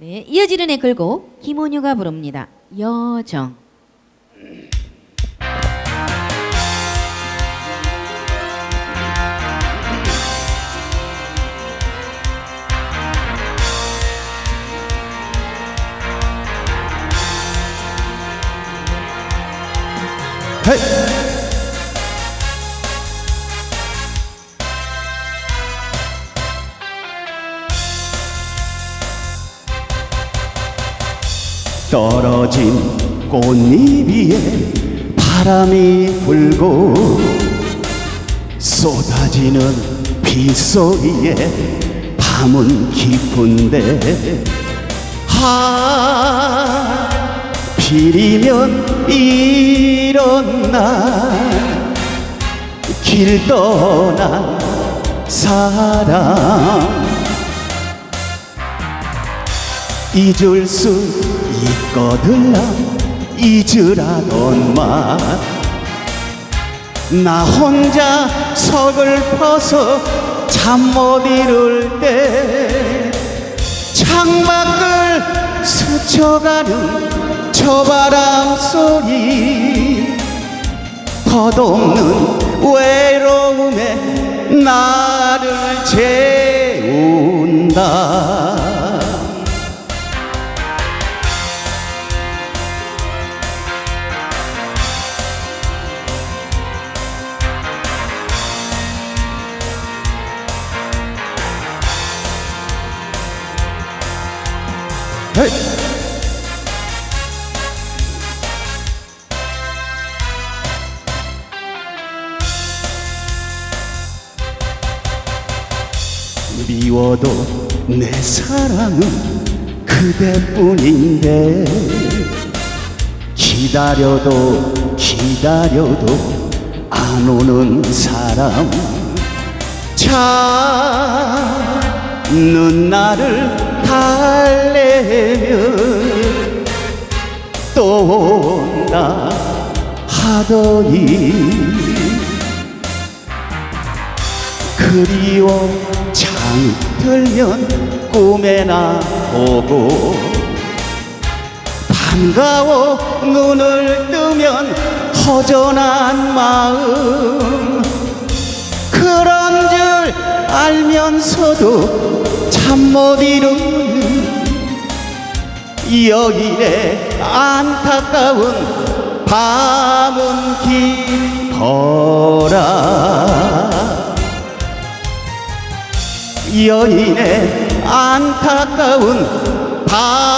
네, 이어지는 애 걸고 김원유가 부릅니다. 여정. 헤이! 떨어진 꽃잎 위에 바람이 불고 쏟아지는 빗소리에 밤은 깊은데 하필이면 이런 날길 떠난 사람 잊을 수 있거든 나 잊으라던 말나 혼자 서글퍼서 잠 못 이룰 때 창밖을 스쳐가는 저 바람 소리 덧없는 외로움에 나를 재 헤이! 미워도 내 사랑은 그대뿐인데 기다려도 기다려도 안 오는 사람 찾 는 나를 달래면 또 온다 하더니 그리워 잠들면 꿈에나 보고 반가워 눈을 뜨면 허전한 마음 알면서도 잠못 이루는 여인의 안타까운 밤은 깊어라. 여인의 안타까운 밤은